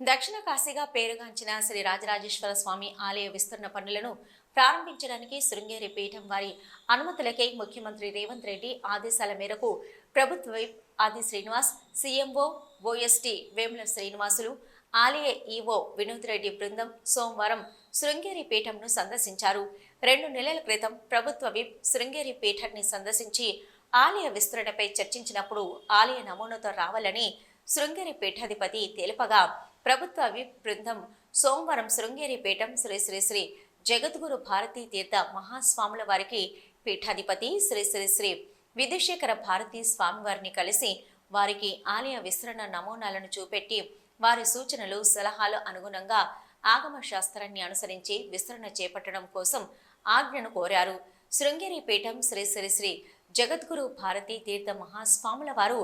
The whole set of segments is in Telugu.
దక్షిణ కాశీగా పేరుగాంచిన శ్రీ రాజరాజేశ్వర స్వామి ఆలయ విస్తరణ పనులను ప్రారంభించడానికి శృంగేరి పీఠం వారి అనుమతులకై ముఖ్యమంత్రి రేవంత్ రెడ్డి ఆదేశాల మేరకు ప్రభుత్వ whip Aadi Srinivas CMO OSD Vemula Srinivasulu ఆలయ ఈవో వినోద్ రెడ్డి బృందం సోమవారం శృంగేరి పీఠంను సందర్శించారు. రెండు నెలల క్రితం ప్రభుత్వ విప్ శృంగేరి పీఠాన్ని సందర్శించి ఆలయ విస్తరణపై చర్చించినప్పుడు ఆలయ నమూనాతో రావాలని శృంగేరి పీఠాధిపతి తెలుపగా ప్రభుత్వ విప్ బృందం సోమవారం శృంగేరిపేటం శ్రీ శ్రీ శ్రీ జగద్గురు భారతీ తీర్థ మహాస్వాముల వారికి పీఠాధిపతి శ్రీ శ్రీ శ్రీ విధుశేఖర భారతీ స్వామివారిని కలిసి వారికి ఆలయ విస్తరణ నమూనాలను చూపెట్టి వారి సూచనలు సలహాలు అనుగుణంగా ఆగమ శాస్త్రాన్ని అనుసరించి విస్తరణ చేపట్టడం కోసం ఆజ్ఞను కోరారు. శృంగేరి పీఠం శ్రీ శ్రీ శ్రీ జగద్గురు భారతీ తీర్థ మహాస్వాముల వారు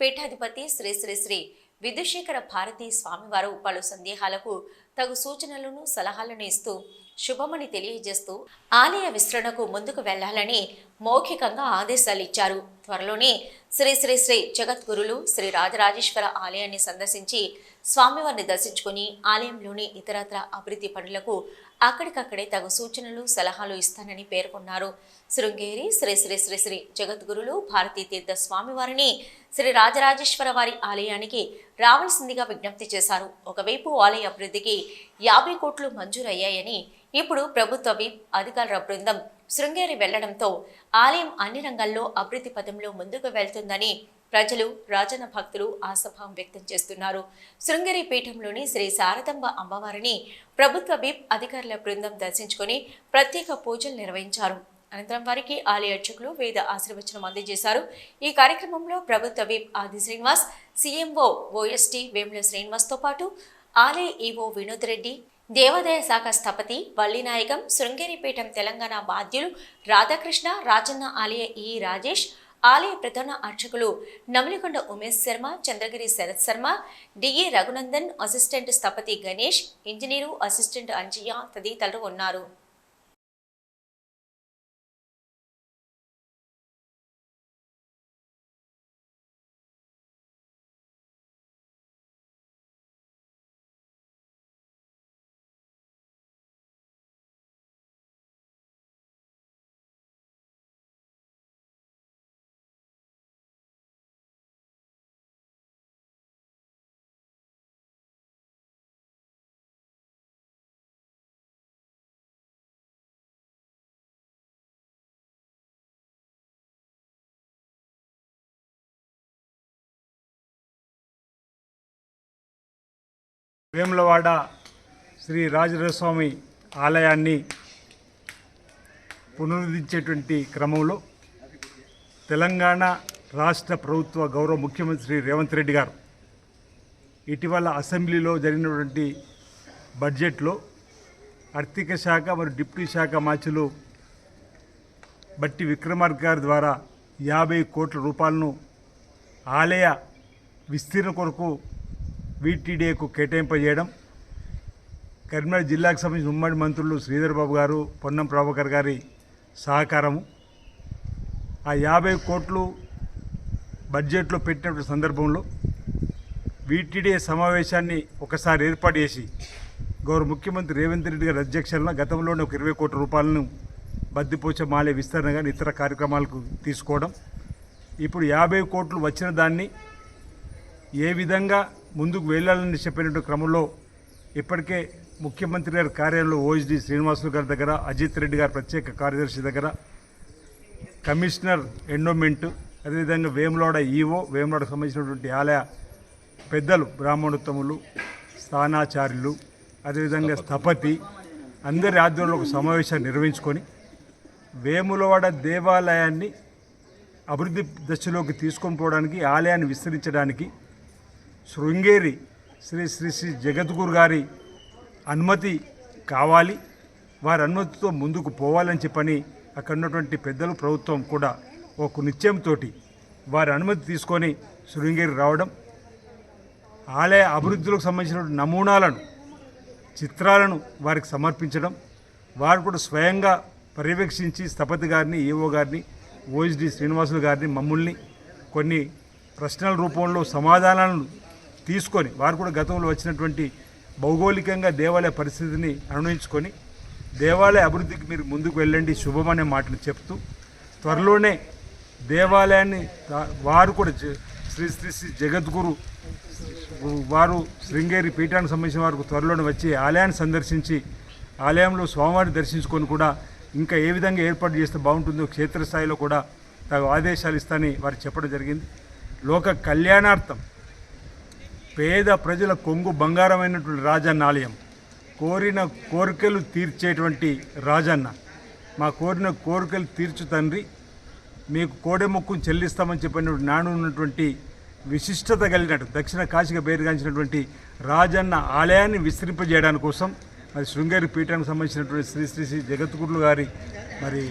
పీఠాధిపతి శ్రీ శ్రీ శ్రీ విధుశేఖర భారతీ స్వామివారు పలు సందేహాలకు తగు సూచనలను సలహాలను ఇస్తూ శుభమని తెలియజేస్తూ ఆలయ విస్తరణకు ముందుకు వెళ్ళాలని మౌఖికంగా ఆదేశాలు ఇచ్చారు. త్వరలోనే శ్రీ శ్రీ శ్రీ జగద్గురులు శ్రీ రాజరాజేశ్వర ఆలయాన్ని సందర్శించి స్వామివారిని దర్శించుకుని ఆలయంలోని ఇతరత్ర అభివృద్ధి పనులకు అక్కడికక్కడే తగు సూచనలు సలహాలు ఇస్తానని పేర్కొన్నారు. శృంగేరి శ్రీ శ్రీ శ్రీ శ్రీ జగద్గురులు భారతీ తీర్థ స్వామివారిని శ్రీ రాజరాజేశ్వర వారి ఆలయానికి రావాల్సిందిగా విజ్ఞప్తి చేశారు. ఒకవైపు ఆలయ అభివృద్ధికి యాభై కోట్లు మంజూరయ్యాయని ఇప్పుడు ప్రభుత్వ విప్ అధికారుల బృందం శృంగేరి వెళ్ళడంతో ఆలయం అన్ని రంగాల్లో అభివృద్ధి పథంలో ముందుకు వెళ్తుందని ప్రజలు రాజన్న భక్తులు ఆశాభావం వ్యక్తం చేస్తున్నారు. శృంగేరి పీఠంలోని శ్రీ శారదాంబ అమ్మవారిని ప్రభుత్వ బీప్ అధికారుల బృందం దర్శించుకొని ప్రత్యేక పూజలు నిర్వహించారు. అనంతరం వారికి ఆలయ అర్చకులు వేద ఆశీర్వచనం అందజేశారు. ఈ కార్యక్రమంలో ప్రభుత్వ whip Adi Srinivas CMO OST Vemula శ్రీనివాస్తో పాటు ఆలయ ఈవో వినోద్ రెడ్డి దేవాదాయ శాఖ స్థపతి వల్లినాయకం శృంగేరిపీఠం తెలంగాణ బాధ్యులు రాధాకృష్ణ రాజన్న ఆలయ ఈ రాజేష్ ఆలయ ప్రధాన అర్చకులు నమలికొండ ఉమేష్ శర్మ చంద్రగిరి శరత్ శర్మ డిఏ రఘునందన్ అసిస్టెంట్ స్థపతి గణేష్ ఇంజనీరు అసిస్టెంట్ అంజయ్య తదితరులు ఉన్నారు. వేములవాడ శ్రీ రాజరాజస్వామి ఆలయాన్ని పునరుద్ధరించేటువంటి క్రమంలో తెలంగాణ రాష్ట్ర ప్రభుత్వ గౌరవ ముఖ్యమంత్రి శ్రీ రేవంత్ రెడ్డి గారు ఇటీవల అసెంబ్లీలో జరిగినటువంటి బడ్జెట్లో ఆర్థిక శాఖ మరియు డిప్యూటీ శాఖ మార్చులు బట్టి విక్రమార్క గారి ద్వారా యాభై కోట్ల రూపాయలను ఆలయ విస్తీర్ణ కొరకు వీటీడీఏకు కేటాయింపజేయడం. కరీంనగర్ జిల్లాకు సంబంధించిన ఉమ్మడి మంత్రులు శ్రీధర్ బాబు గారు పొన్నం ప్రభాకర్ గారి సహకారము. ఆ యాభై కోట్లు బడ్జెట్లో పెట్టిన సందర్భంలో వీటీడీఏ సమావేశాన్ని ఒకసారి ఏర్పాటు చేసి గౌరవ ముఖ్యమంత్రి రేవంత్ రెడ్డి గారి అధ్యక్షతన గతంలోనే ఒక ఇరవై కోట్ల రూపాయలను బద్దిపోచ మాలే విస్తరణ కానీ ఇతర కార్యక్రమాలకు తీసుకోవడం. ఇప్పుడు యాభై కోట్లు వచ్చిన దాన్ని ఏ విధంగా ముందుకు వెళ్ళాలని చెప్పినట్టు క్రమంలో ఇప్పటికే ముఖ్యమంత్రి గారి కార్యాలయంలో ఓఎస్డి శ్రీనివాసులు గారి దగ్గర అజిత్ రెడ్డి గారి ప్రత్యేక కార్యదర్శి దగ్గర కమిషనర్ ఎండోమెంట్ అదేవిధంగా వేములవాడ ఈవో వేములాడకు సంబంధించినటువంటి ఆలయ పెద్దలు బ్రాహ్మణోత్తములు స్థానాచార్యులు అదేవిధంగా స్థపతి అందరి ఆధ్వర్యంలో ఒక సమావేశాన్ని నిర్వహించుకొని వేములవాడ దేవాలయాన్ని అభివృద్ధి దశలోకి తీసుకొని పోవడానికి ఆలయాన్ని విస్తరించడానికి శృంగేరి శ్రీ శ్రీ శ్రీ జగద్గురు గారి అనుమతి కావాలి. వారి అనుమతితో ముందుకు పోవాలని చెప్పని అక్కడ ఉన్నటువంటి పెద్దలు ప్రభుత్వం కూడా ఒక నిశ్చయంతో వారి అనుమతి తీసుకొని శృంగేరి రావడం ఆలయ అభివృద్ధిలకు సంబంధించిన నమూనాలను చిత్రాలను వారికి సమర్పించడం వారు కూడా స్వయంగా పర్యవేక్షించి స్థపతి గారిని ఈఓ గారిని ఓఎస్డి శ్రీనివాసులు గారిని మమ్మల్ని కొన్ని ప్రశ్నల రూపంలో సమాధానాలను తీసుకొని వారు కూడా గతంలో వచ్చినటువంటి భౌగోళికంగా దేవాలయ పరిస్థితిని అనుభవించుకొని దేవాలయ అభివృద్ధికి మీరు ముందుకు వెళ్ళండి శుభం అనే మాటలు చెప్తూ త్వరలోనే దేవాలయాన్ని వారు కూడా శ్రీ శ్రీ శ్రీ జగద్గురు వారు శృంగేరి పీఠానికి సంబంధించిన వారు త్వరలోనే వచ్చి ఆలయాన్ని సందర్శించి ఆలయంలో స్వామివారిని దర్శించుకొని కూడా ఇంకా ఏ విధంగా ఏర్పాటు చేస్తే బాగుంటుందో క్షేత్రస్థాయిలో కూడా తగు ఆదేశాలు ఇస్తానని వారు చెప్పడం జరిగింది. లోక కళ్యాణార్థం పేద ప్రజల కొంగు బంగారమైనటువంటి రాజన్న ఆలయం కోరిన కోరికలు తీర్చేటువంటి రాజన్న. మా కోరిన కోరికలు తీర్చు తండ్రి మీకు కోడె మొక్కును చెల్లిస్తామని చెప్పిన నాడు ఉన్నటువంటి విశిష్టత కలిగినట్టు దక్షిణ కాశీగా పేరుగాంచినటువంటి రాజన్న ఆలయాన్ని విస్తరింపజేయడానికి కోసం మరి శృంగేరి పీఠానికి సంబంధించినటువంటి శ్రీ శ్రీ శ్రీ జగద్గురులు గారి మరి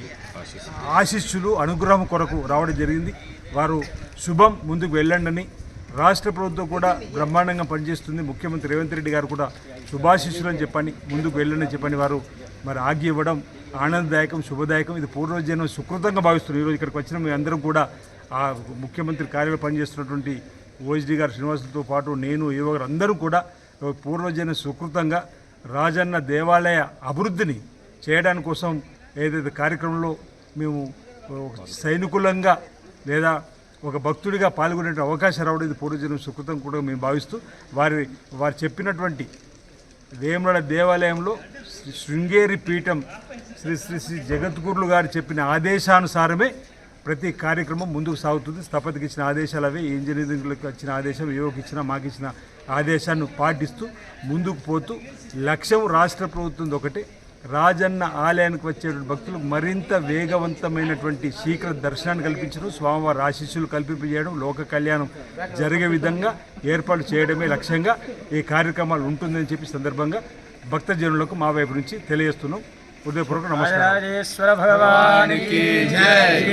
ఆశిష్యులు అనుగ్రహం కొరకు రావడం జరిగింది. వారు శుభం ముందుకు వెళ్ళండి రాష్ట్ర ప్రభుత్వం కూడా బ్రహ్మాండంగా పనిచేస్తుంది. ముఖ్యమంత్రి రేవంత్ రెడ్డి గారు కూడా శుభాశిష్యులు అని చెప్పని ముందుకు వెళ్ళని చెప్పని వారు మరి ఆగి ఇవ్వడం ఆనందదాయకం శుభదాయకం. ఇది పూర్వజన్మ సుకృతంగా భావిస్తున్నారు ఈరోజు ఇక్కడికి వచ్చిన మీ అందరం కూడా ఆ ముఖ్యమంత్రి కార్యాలయంలో పనిచేస్తున్నటువంటి ఓఎస్డీ గారు శ్రీనివాసులతో పాటు నేను ఈవో అందరూ కూడా పూర్వజన్మ సుకృతంగా రాజన్న దేవాలయ అభివృద్ధిని చేయడానికి కోసం ఏదైతే కార్యక్రమంలో మేము సైనికులంగా లేదా ఒక భక్తుడిగా పాల్గొనే అవకాశం రావడం ఇది పూర్వజన్మ సుకృతం కూడా మేము భావిస్తూ వారి వారు చెప్పినటువంటి వేములవాడ దేవాలయంలో శ్రీ శృంగేరి పీఠం శ్రీ శ్రీ శ్రీ జగద్గురులు గారు చెప్పిన ఆదేశానుసారమే ప్రతి కార్యక్రమం ముందుకు సాగుతుంది. స్థపతికి ఇచ్చిన ఆదేశాలు అవే ఇంజనీరింగ్లకు ఇచ్చిన ఆదేశం ఏవోకి ఇచ్చిన మాకు ఇచ్చిన ఆదేశాన్ని పాటిస్తూ ముందుకు పోతూ లక్ష్యం రాష్ట్ర ప్రభుత్వం ఒకటే. రాజన్న ఆలయానికి వచ్చేటువంటి భక్తులకు మరింత వేగవంతమైనటువంటి శీఘ్ర దర్శనాన్ని కల్పించడం స్వామివారి ఆశీస్సులు కల్పింపజేయడం లోక కళ్యాణం జరిగే విధంగా ఏర్పాటు చేయడమే లక్ష్యంగా ఈ కార్యక్రమాలు ఉంటుందని చెప్పి సందర్భంగా భక్తజనులకు మా వైపు నుంచి తెలియజేస్తున్నాం. హృదయపూర్వక నమస్కారం